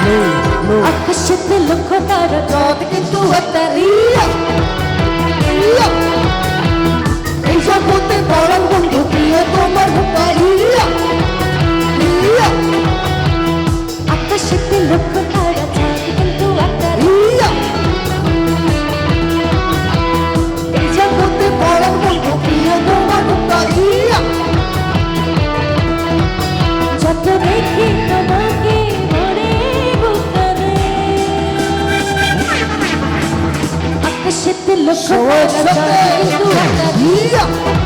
আকাশেতে লক্ষ তারা চাঁদ কিন্তু রিয়া। এই জগতে পরাণ বন্ধু প্রিয় তোমার রিয়া। আকাশেতে লক্ষ তারা চাঁদ কিন্তু রিয়া। এই জগতে পরাণ বন্ধু প্রিয় তোমার হুকা রিয়া। যত আকাশেতে লক্ষ সবার তারা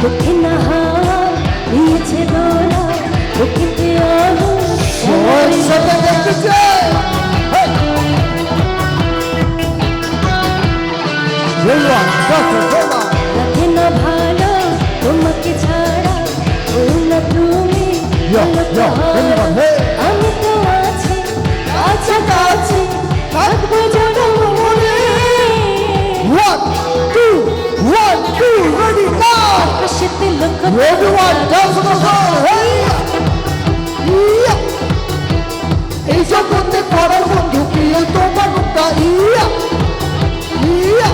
কঠিন হাওয়া নিয়েছে দোলা আলো সবার সাথে দেখতে চাই। রাখে না ভালো তোমাকে ছাড়া ওই না তুমি. আমি তো আছি কাছাকাছি আকাশেতে লক্ষ Everyone, on the! ইয়া। এই জগতে পরাণ বন্ধু প্রিয় তোমার মুখটা? ইয়া। ইয়া।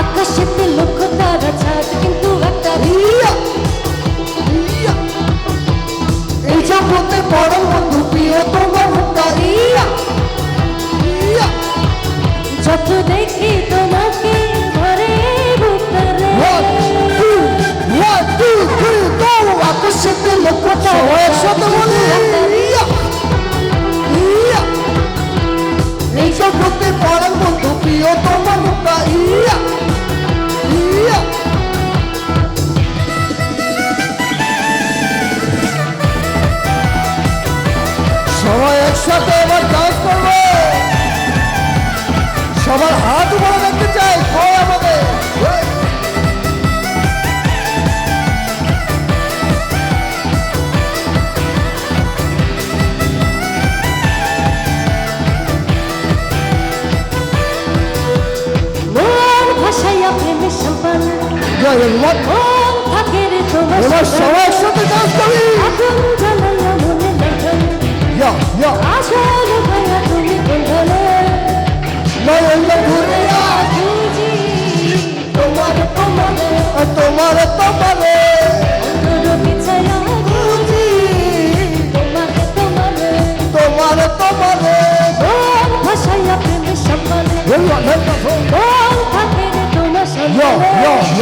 আকাশেতে লক্ষ তারা ছাদ কিন্তু একটা ইয়া। ইয়া। এই জগতে পরাণ বন্ধু প্রিয় তোমার মুখটা? ইয়া। ইয়া। যত দেখি লক্ষ্য সবাই এবার। সবাই একসাথে ডান্স করি। আগুন জ্বালাইয়া মনে লাগন ইয়া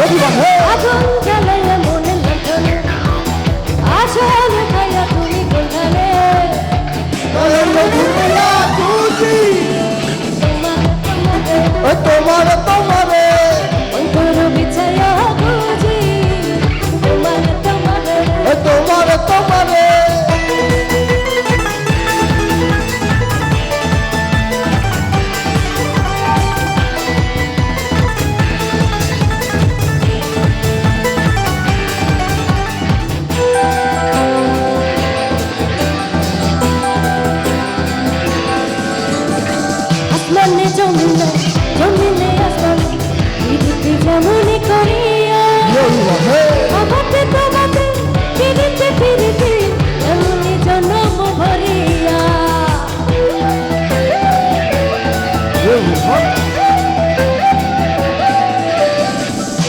everyone hey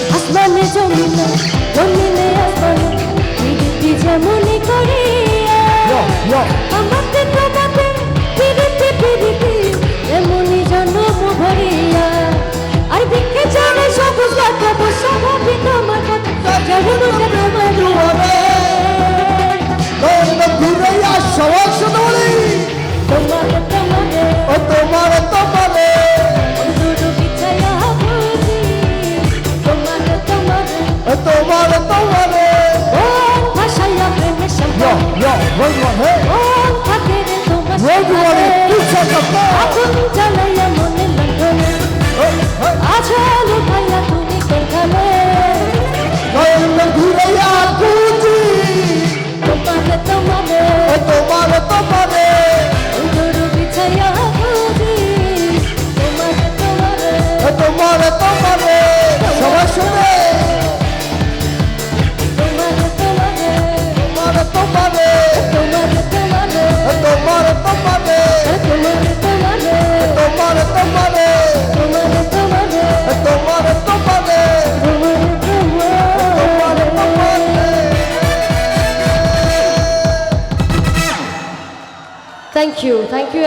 আসমানে জমিনে জমিনে আসমানে পৃথিবী যেমনই করে আমাকে প্রতাপে পৃথিবী পৃথিবী তোমার কথা you. Thank you.